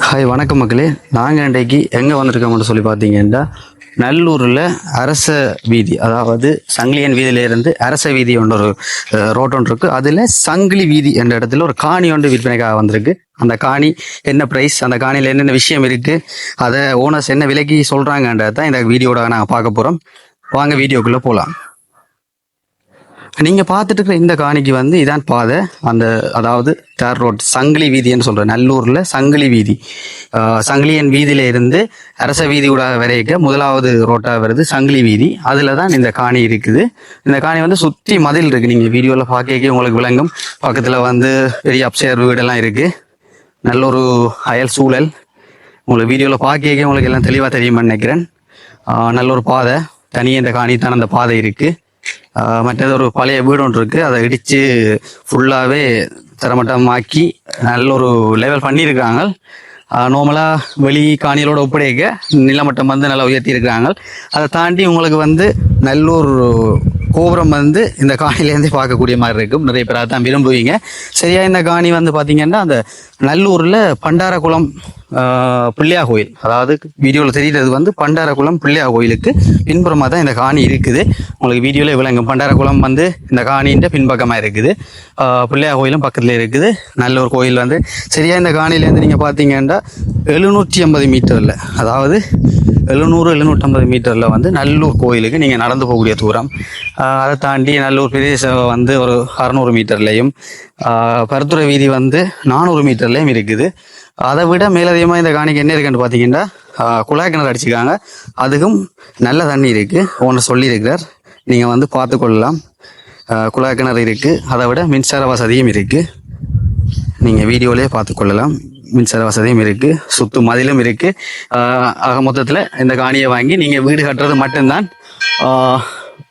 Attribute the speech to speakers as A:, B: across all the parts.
A: Hi வணக்கம் மக்களே. நாங்கள் இன்றைக்கு எங்கே வந்திருக்கோம்னு சொல்லி பார்த்தீங்கன்னா நல்லூரில் அரச வீதி அதாவது சங்கிலியன் வீதியிலேருந்து அரச வீதி ஒன்று ஒரு ரோட் ஒன்று இருக்குது அதில் சங்கிலி வீதி என்ற இடத்துல ஒரு காணி ஒன்று விற்பனைக்காக வந்திருக்கு. அந்த காணி என்ன ப்ரைஸ் அந்த காணியில் என்னென்ன விஷயம் இருக்குது அதை ஓனர்ஸ் என்ன விலைக்கு சொல்கிறாங்கன்றதான் இந்த வீடியோட நாங்கள் பார்க்க போகிறோம் வாங்க வீடியோக்குள்ளே போகலாம் நீங்க பார்த்துட்டு இருக்கிற இந்த காணிக்கு வந்து இதான் பாதை. அந்த அதாவது தேர் ரோட் சங்கிலி வீதின்னு சொல்கிறேன் நல்லூர்ல சங்கிலி வீதி. சங்கிலியன் வீதியில இருந்து அரச வீதி ஊடாக வரைக்க முதலாவது ரோட்டா வருது சங்கிலி வீதி. அதுல தான் இந்த காணி இருக்குது. இந்த காணி வந்து சுத்தி மதில் இருக்கு. நீங்க வீடியோல பார்க்க உங்களுக்கு விளங்கும். பக்கத்துல வந்து பெரிய அப்சேர் வீடெல்லாம் இருக்கு. நல்ல ஒரு அயல் சூழல். உங்களுக்கு வீடியோவில் பார்க்க உங்களுக்கு எல்லாம் தெளிவாக தெரியுமான்னு நினைக்கிறேன். நல்ல ஒரு பாதை. தனியாக இந்த காணி தான் அந்த பாதை இருக்குது மற்றது ஒரு பழைய வீடு ஒன்று இருக்குது அதை இடித்து ஃபுல்லாகவே தரமட்டமாக்கி நல்ல ஒரு லெவல் பண்ணியிருக்காங்க. நார்மலாக வெளி காணிகளோட ஒப்படைக்க நிலமட்டம் வந்து நல்லா உயர்த்தி இருக்கிறாங்க அதை தாண்டி உங்களுக்கு வந்து நல்லூர் கோபுரம் வந்து இந்த காணிலேருந்தே பார்க்கக்கூடிய மாதிரி இருக்கும். நிறைய பேர் அதான் விரும்புவீங்க. சரியாக இந்த காணி வந்து பார்த்தீங்கன்னா அந்த நல்லூரில் பண்டாரகுளம் பிள்ளையா பிள்ளையார் கோயில். அதாவது வீடியோவில் தெரியுறது வந்து பண்டாரகுளம் பிள்ளையார் கோயிலுக்கு பின்புறமாக தான் இந்த காணி இருக்குது. உங்களுக்கு வீடியோவில் விளங்கும் பண்டாரகுளம் வந்து இந்த காணின்ற பின்பக்கமாக இருக்குது. பிள்ளையா பிள்ளையார் கோயிலும் பக்கத்தில் இருக்குது. நல்ல ஒரு கோயில் வந்து சரியாக இந்த காணிலேருந்து நீங்கள் பார்த்தீங்கன்னா எழுநூற்றி ஐம்பது மீட்டரில் அதாவது எழுநூறு எழுநூற்றம்பது மீட்டரில் வந்து நல்லூர் கோயிலுக்கு நீங்கள் நடந்து போகக்கூடிய தூரம். அதை தாண்டி நல்லூர் பிரதேசம் வந்து ஒரு அறநூறு மீட்டர்லேயும் பருத்துறை வீதி வந்து நானூறு மீட்டர்லேயும் இருக்குது. அதை விட மேலதிகமாக இந்த காணிக்கு என்ன இருக்குன்னு பார்த்தீங்கன்னா குழாய் கிணறு அடிச்சுக்காங்க அதுக்கும் நல்ல தண்ணி இருக்குது ஒன்று சொல்லியிருக்கிறார். நீங்கள் வந்து பார்த்து கொள்ளலாம். குழாய் கிணறு இருக்குது அதை விட மின்சார வசதியும் இருக்குது நீங்கள் வீடியோலேயே பார்த்துக்கொள்ளலாம் மின்சார வசதியும் இருக்குது சுத்து மதிலும் இருக்குது ஆக மொத்தத்தில் இந்த காணியை வாங்கி நீங்கள் வீடு கட்டுறது மட்டும்தான்.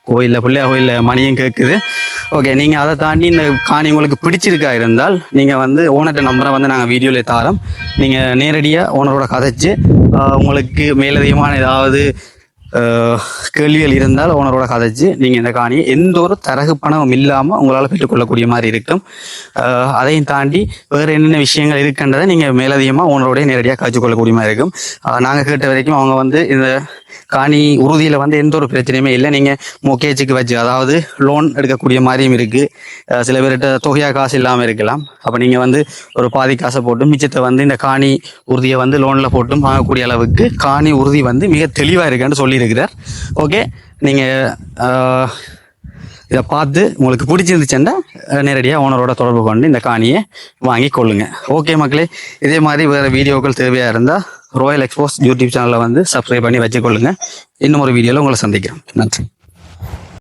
A: கோயிலில் பிள்ளையார் கோயிலில் மணியும் கேட்குது ஓகே நீங்கள் அதை தாண்டி இந்த காணி உங்களுக்கு பிடிச்சிருக்கா இருந்தால் நீங்கள் வந்து ஓனர்கிட்ட நம்பரை வந்து நாங்கள் வீடியோவில் தாரோம். நீங்கள் நேரடியாக ஓனரோட கதைச்சு ஆஹ் உங்களுக்கு மேலதிகமான ஏதாவது கேள்விகள் இருந்தால் ஓனரோட கதைச்சு நீங்கள் இந்த காணியை எந்த ஒரு தரகு பணமும் இல்லாமல் உங்களால் பெற்றுக்கொள்ளக்கூடிய மாதிரி இருக்கும். அதையும் தாண்டி வேறு என்னென்ன விஷயங்கள் இருக்குன்றதை நீங்கள் மேலதிகமாக ஓனரோடய நேரடியாக காய்ச்சி கொள்ளக்கூடிய மாதிரி இருக்கும். நாங்கள் கேட்ட வரைக்கும் அவங்க வந்து இந்த காணி உறுதியில் வந்து எந்த ஒரு பிரச்சனையுமே இல்லை. நீங்கள் மொக்கேஜுக்கு வச்சு அதாவது லோன் எடுக்கக்கூடிய மாதிரியும் இருக்குது சில பேர்கிட்ட தொகையாக காசு இல்லாமல் இருக்கலாம். அப்போ நீங்கள் வந்து ஒரு பாதி காசை போட்டு மிச்சத்தை வந்து இந்த காணி உறுதியை வந்து லோனில் போட்டும் வாங்கக்கூடிய அளவுக்கு காணி உறுதி வந்து மிக தெளிவாக இருக்குன்னு சொல்லியிருக்கிறார். ஓகே நீங்கள் இதை பார்த்து உங்களுக்கு பிடிச்சிருந்துச்சுன்னா நேரடியாக ஓனரோட தொடர்பு கொண்டு இந்த காணியை வாங்கி கொள்ளுங்க. ஓகே மக்களே இதே மாதிரி வேறு வீடியோக்கள் தேவையாக இருந்தால் ரோயல் எக்ஸ்போஸ் யூடியூப் சேனலில் வந்து சப்ஸ்கிரைப் பண்ணி வச்சுக்கொள்ளுங்கள் இன்னும் ஒரு வீடியோவில் உங்களை சந்திக்கிறேன் நன்றி.